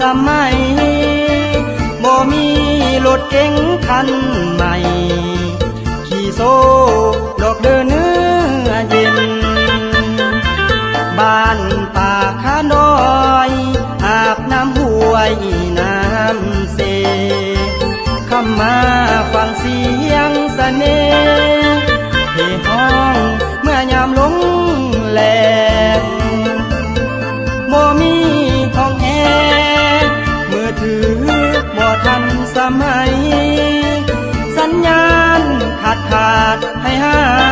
สมัยบ่มีรถเก๋งคันใหม่ ขี่โซ่ดอกเดินเนื้อเย็น บ้านป่าขาน้อย อาบน้ำหัวยน้ำเสคำมา ขาดให้หา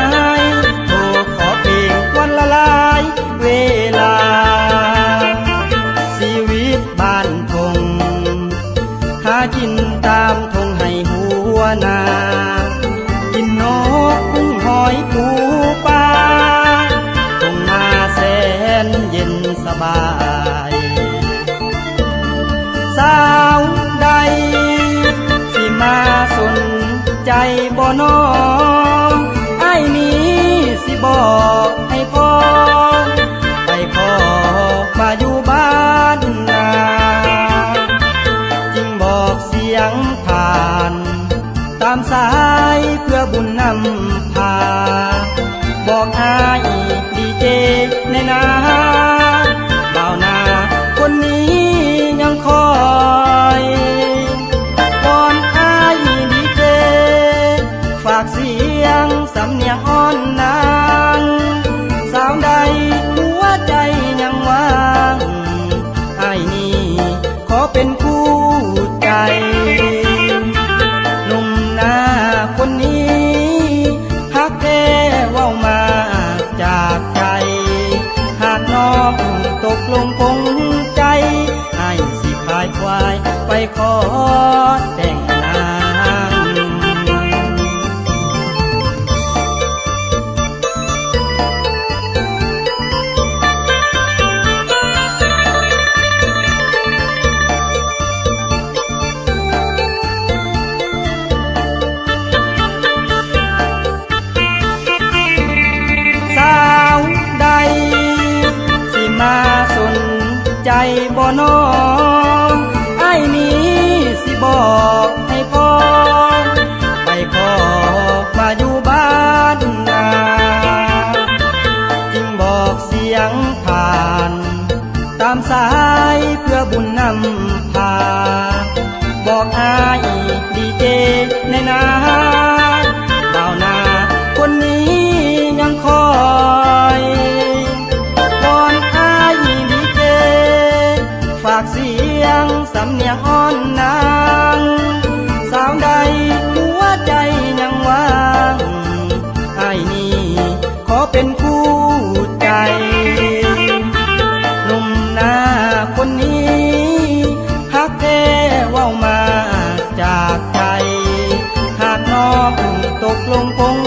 ใจบ่นอไอ้นี้สิบอกให้พ่อไปขอมาอยู่บ้านนาจึงบอกเสียงผ่าน ตามสายเพื่อบุญนำพา บอกอายดีเจในนา ยงสำเนียงอ่อนนางสาวใดหัวใจยังว่างไอายนี่ขอเป็นคู่ใจหนุ่มหน้าคนนี้ฮักแท้ว่ามาจากใจ หากน้องตกลงคงใจไอ้สิพายควายไปขอแต่ง นอไอ้นี้สิบอกให้พอไปขอมาอยู่บ้านนาจึงบอกเสียงผ่าน ตามสายเพื่อบุญนำพา บอกอายดีเจในนา เป็นคู่ใจ หนุ่มหน้าคนนี้ฮักแท้เว่ามาจากใจ หากน้องตกลงคง